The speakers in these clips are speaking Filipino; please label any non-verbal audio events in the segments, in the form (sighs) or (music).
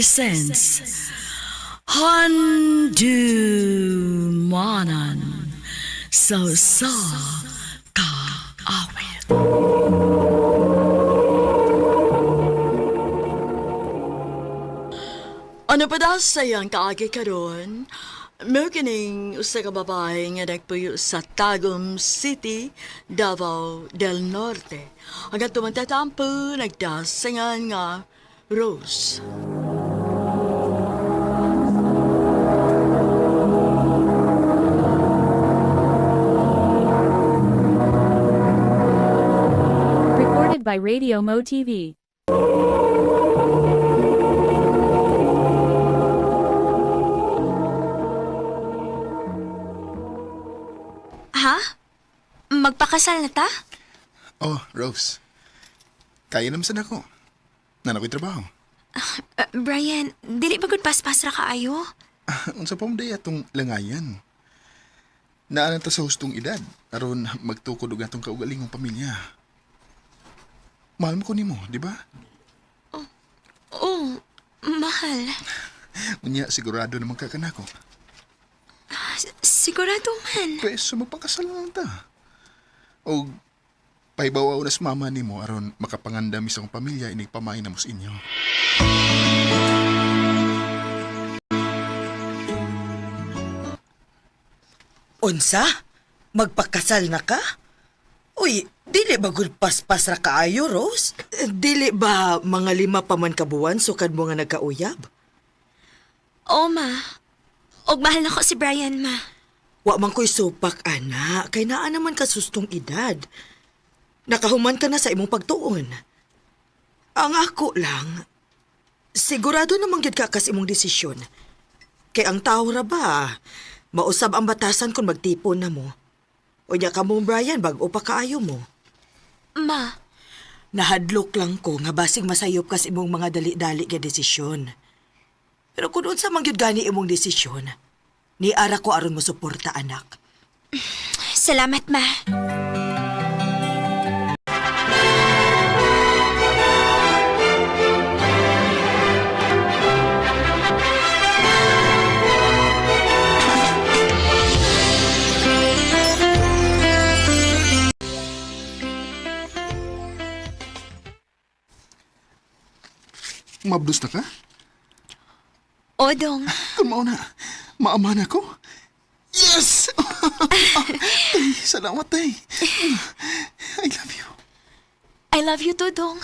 Sense Handumanan So sa ka awit Ano pa daw sayang kaagi karon? Meron kining usa ka babae nga nagpuyo sa Tagum City, Davao del Norte. Hanggang tumantatampo, nagdasingan nga Rose. Recorded by Radio Mo TV. Ha? Magpakasal na ta? Oh, Rose. Kaya naman sana ako. Nanak ko'y trabaho. Uh, Brian, dili ba gud paspas ra kaayo? Unsa pa mo day atong langayan? Naanan ta sa hustong edad, aron magtukod og atong kaugalingong pamilya. Mahal mo ko nimo, di ba? Oh, mahal. Unya sigurado naman ka kanako. S- Sigurado man. Pwes magpakasal lang ta. O pahibawaw na sa mama nimo aron makapangandam isang pamilya inig pamain na mo sa inyo. Unsa? Magpakasal na ka? Uy, dili ba gud paspas ra kaayo, Rose? Dili ba mga lima pa man kabuwan sukad mo nga nagkauyab? Oh, ma. Og mahal na ko si Brian, ma. Wa man ko'y supak, ana. Kay naa naman ka sustong edad. Nakahuman ka na sa imong pagtuon. Ang ako lang, sigurado namang gyud ka kas imong desisyon. Kay ang tao ra ba, mausab ang batasan kung magtipon na mo. Unya ka mong Brian, bag-o pa kaayo mo. Ma, Nahadlok lang ko nga basig masayop kas imong mga dali-dali nga desisyon. Pero kung unsa man gyud gani imong desisyon, ni ara ko aron mo suporta anak. salamat, ma. Mabdus na ka? Odong, Kung mao na, maaman ako. Yes! (laughs) ay, salamat ay. I love you. I love you too, Dong.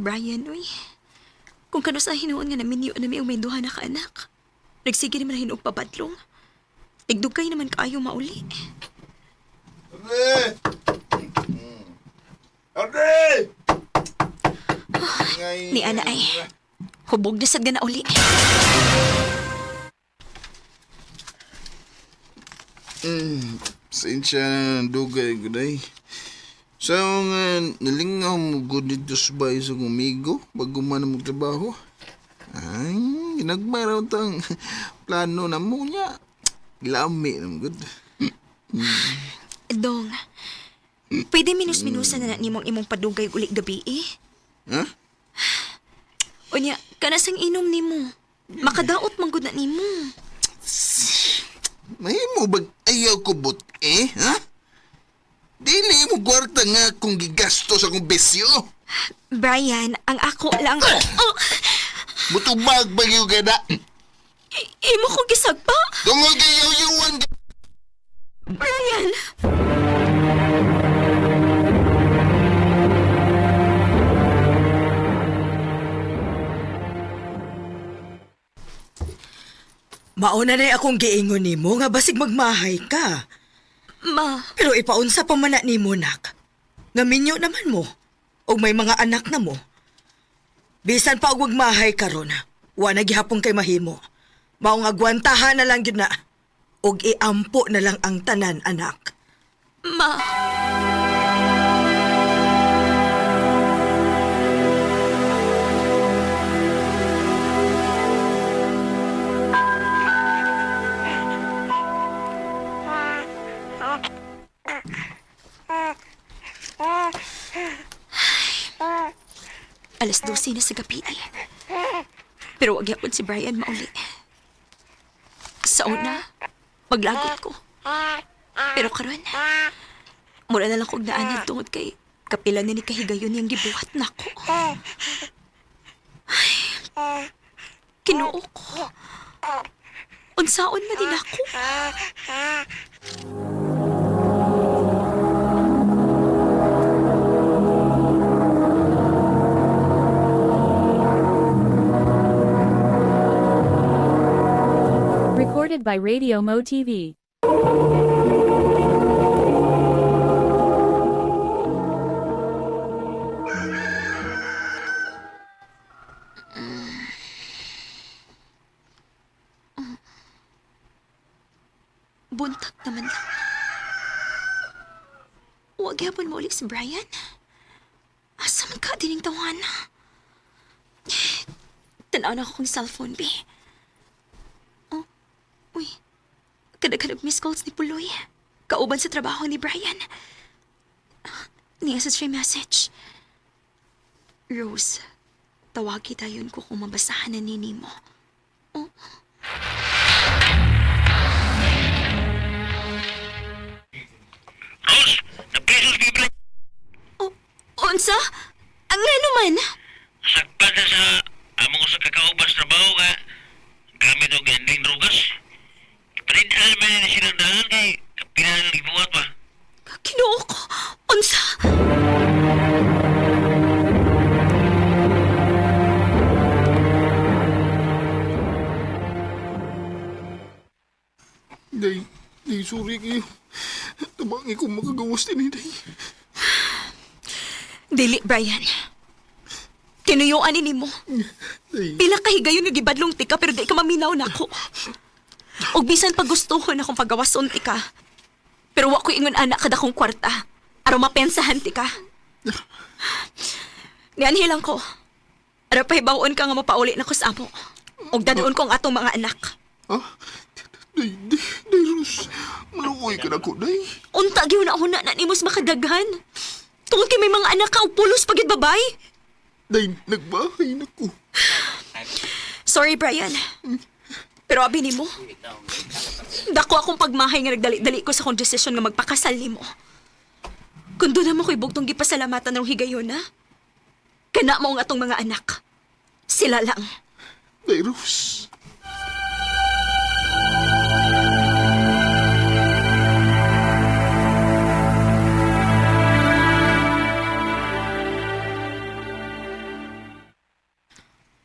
Brian, uy. Kung kano sa hinuon nga namin yun namin ang may duha na kaanak. Nagsige naman na hinuog papadlong. Tigdugkay naman kaayo mauli. Arde! Arde! Ni ana ay. Hubog na sad nga na uli. Sensya na dugay guday. Sa nga nalingaw mo gud dito sa bahay sa kumigo bago man mo trabaho. Ay, ginagmaraw tang (laughs) plano na mo niya. Lami na mo gud. Dong, pwede minus-minusan na na nimong imong padugay uli gabi eh. Ha? Unya, kanasang inom nimo. Makadaot man gud na. May mo bag ayaw ko but eh, ha? Dili mo gwarta nga kung gigastos akong besyo. Brian, ang ako lang... Ah! Oh! Mutubag ba yung gana? I- imo ko gisagpa? Tungol kayo yung one... Brian! Mauna na akong giingon nimo nga basig magmahay ka. Ma, Pero ipaunsa pa man na nimo nak. Naman mo. O may mga anak na mo. Bisan pa og magmahay karon, wa na gihapon kay mahimo. Maong agwantahan na lang gyud na. Og iampo na lang ang tanan anak. ma. Alas 12 na sa gabi. Pero wag yapon si Brian mauli. Sa una, maglagot ko. Pero karon, mura na lang kong naanan tungod kay kapila na ni kahigayon yung gibuhat na ko. Ay, kinuo ko. Unsaon man din ako. Recorded by Radio Mo TV. Buntag naman lang. Huwag yapon mo ulit si Brian. Asa man ka dining tawan? Tanaw na ko kong cellphone, be. Oh, uy. Kadag-kadag miss calls ni Puloy. Kauban sa trabaho ni Brian. Niya stream message. Rose, tawagi tayon ko kung mabasahan na nini mo. Oh. Rose, napresos ni Brian. Oh, unsa? Ang nga Tabangi ko makagawas din day. Dili, Brian. Kinuyuan ni mo. Pila kahigayon nga gibadlong tika pero di ka maminaw na ako. Og bisan pag gustuhon akong pagawason tika. Pero wa ko ingon anak kada kong kwarta. Araw mapensahan tika. Nianhilang ko. Araw pahibawon ka nga mapauli na ko sa amo. Og dadoon ko ang atong mga anak. ha? Day, day, day, Rose. Maluoy ka na ko, day. Unta gyud na una na nimos makadaghan. Tungod kay may mga anak ka og pulos pagid babay. Day, nagbahay na ko. Sorry, Brian. Pero abi nimo. Dako akong pagmahay nga nagdali-dali ko sa kong desisyon nga magpakasal nimo. Kung doon naman ko'y bugtong gipasalamatan ng higayon, ha? Kana mo ang atong mga anak. Sila lang. Day, Rose.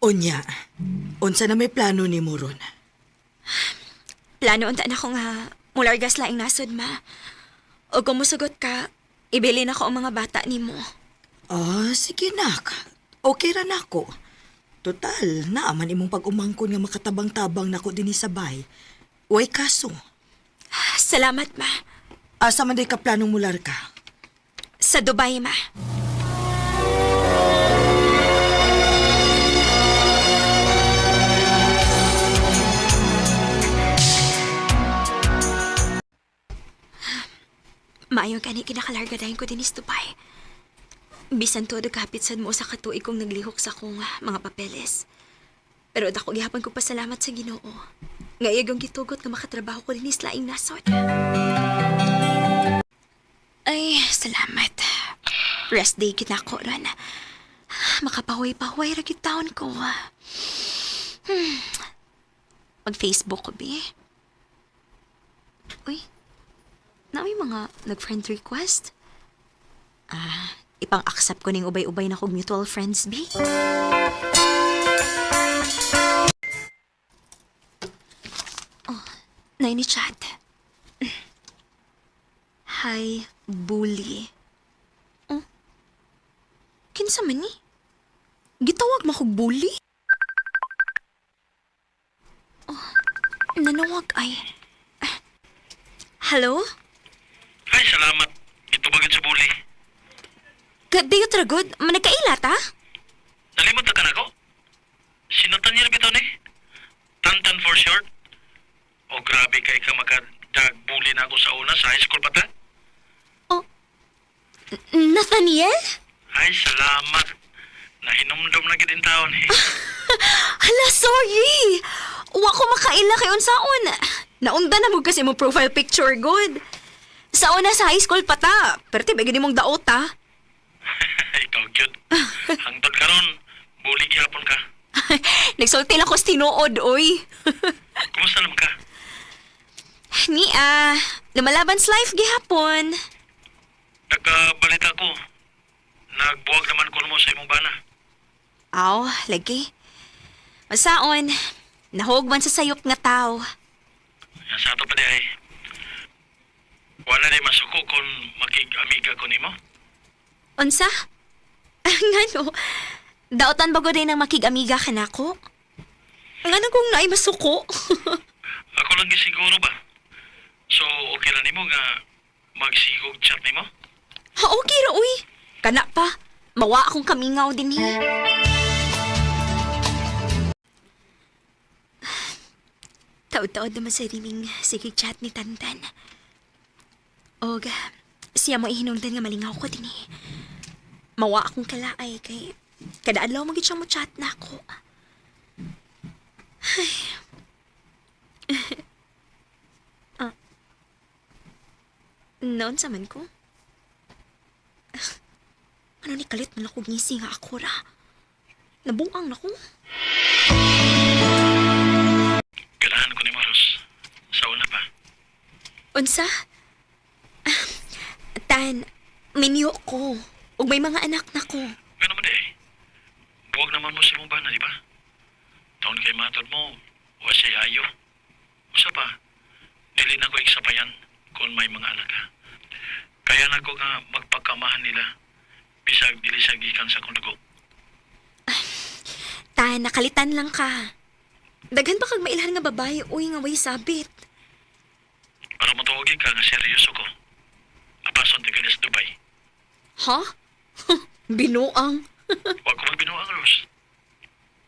Unya, unsa na may plano ni mo ron? Plano unta na ko nga mulargas laing nasod, ma. O kung musugot ka, ibili na ko ang mga bata nimo. Ah, sige nak. Okay ra nako. Total, naaman imong pag-umangkon nga makatabang-tabang nako dinhi sa bay. Way kaso. Salamat, ma. Asa man day ka planong mular ka? Sa Dubai, ma. Maayo gani kinakalarga dahin ko din is Dubai. Bisan todo kapit sad mo sa katuig kong naglihok sa kong ah, mga papeles. Pero dako gihapon ko pasalamat sa Ginoo. Nga iyagong gitugot nga makatrabaho ko din is laing nasod. Ay, salamat. Rest day kita ko ron. Makapahuay-pahuay ra gyud taon ko. Hmm. Mag-Facebook ko, be. Uy, na may mga nag-friend request? Ah, ipang-accept ko ning ubay-ubay na kog mutual friends, be. Na ini chat. Hi, bully. Oh. Kinsa man ni? Gitawag mo kog bully? Oh, nanawag ay. Ah. Hello? Salamat. Ito bagay sa buli. Gabi tragod, managkaila ta? Nalimot na ka na ko? Sinutan niya bitaw ni? Tantan for short? O grabe kay ka makadag-bully na ako sa una sa high school pa ta? Nathaniel? Ay, salamat. Nahinumdum na gid taon eh. (laughs) Hala, sorry! Wa ko makaila kay unsaon. Naunda na mo kasi mo profile picture, good. Sa una sa high school pa ta, pero tiba gini mong daot ta. (laughs) Ikaw cute. (laughs) Hangtod karon, bully gyapon ka. (laughs) Nagsulti lang ko sa tinuod, oy. Kumusta naman ka? Ni ah, lumalaban sa life gihapon. Nagkabalita ko. Nagbuwag naman ko mo sa imong bana. Aw, lagi. Masaon, nahugman sa sayop nga tao. Sa ato pa di ay. Wala di masuko kung makig-amiga ko nimo. Unsa? (laughs) Ngano? Daotan ba ko din ang makig-amiga ka nako? Ngano kung naay masuko? (laughs) Ako lang gisiguro ba? So, okay lang nimo nga magsigog chat nimo? Ha, okay ra, uy. Kana pa. Mawa akong kamingaw din eh. (sighs) Taod-taod naman sa riming sige chat ni Tantan. Og, siya mo ihinungdan nga malingaw ko din eh. Mawa akong kalaay kay kada adlaw mo gid siya mo chat na ako. Ay. (laughs) ah. Noon sa man ko? (laughs) Ano ni kalit man ako ngisi nga ako ra. Nabuang na ko. Ganahan ko nimo, Ros. Sa una pa. Unsa? Ah, Tan, minyo ko. Ug may mga anak na ko. Nga naman eh. Buwag naman mo sa imong bana, di ba? Taon kay matod mo, wa siya ayo. Usa pa, dili na ko iksapayan kung may mga anak ka. Kaya na ko nga magpagkamahan nila bisag dili siya gikan sa kong dugo. Tan, nakalitan lang ka. Daghan pa kag mailhan nga babae, uy nga way sabit. Para matawagin ka nga seryoso ko. Ti ka sa Dubai. Ha? (laughs) Binuang. (laughs) Huwag ko magbinuang, Ros.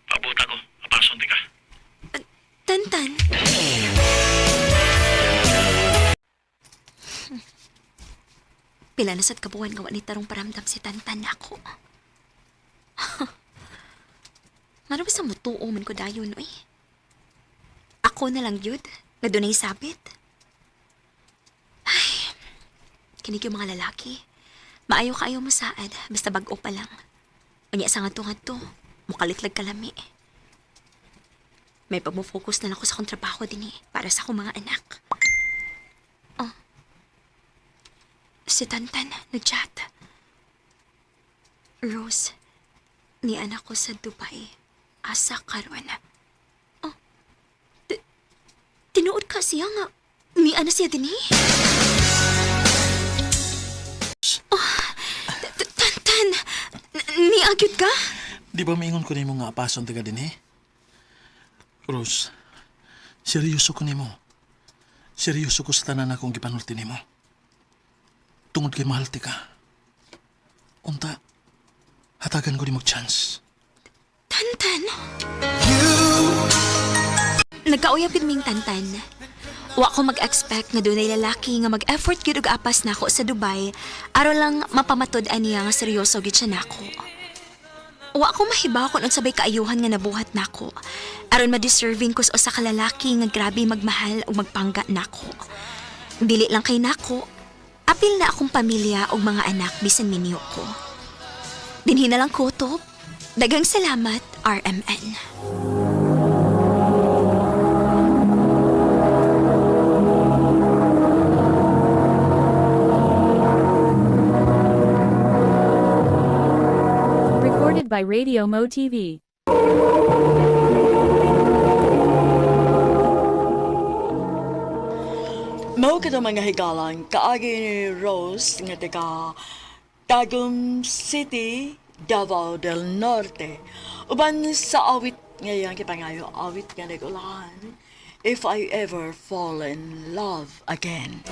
Paabot ako. Apason ti ka. Tantan. Pila na sad kabuhan nga ni tarong paramdam si Tantan nako. (laughs) Mano ba sa mutuo man ko dayon oy? Ako na lang yun, nga dunay sabit. Ay, kinig yung mga lalaki. Maayo kaayo mo saad, basta bag-o pa lang. Anya sa nga to, mukalitlag kalami. May pagmo-focus na lang ako sa akong trabaho din eh, para sa akong mga anak. Oh. Si Tantan, nag-chat. Rose, ni anak ko sa Dubai. Asa karon. Oh. Tinuod ka siya nga. Ni ana siya din eh. Oh, T- Tantan, n- ni agyud ka? Di ba maingon ko nimo nga apason taga din eh? Rose, seryoso ko nimo. Seryoso ko sa tanan akong gipanulti nimo. Tungod kay mahal ti ka. Unta, hatagan ko nimo chance. Tantan? Nagkauyap yun ming tantan. Wa ko mag-expect nga doon lalaki nga mag-effort gyud og apas nako sa Dubai aron lang mapamatod aniya nga seryoso gyud siya nako. Wa ko mahibaw kung unsabay kaayuhan nga nabuhat nako aron ma-deserving ko sa usa ka lalaki nga grabe magmahal ug magpangga nako. Dili lang kay nako, apil na akong pamilya ug mga anak bisan minyo ko. Dinhi na lang kutob. Dagang salamat, RMN. Recorded by Radio Mo TV. Mao ka mga higalan, kaagi ni Rose nga taga Tagum City, Davao del Norte. Uban sa awit ngayon kipangayo awit nga nagulahan. If I ever fall in love again.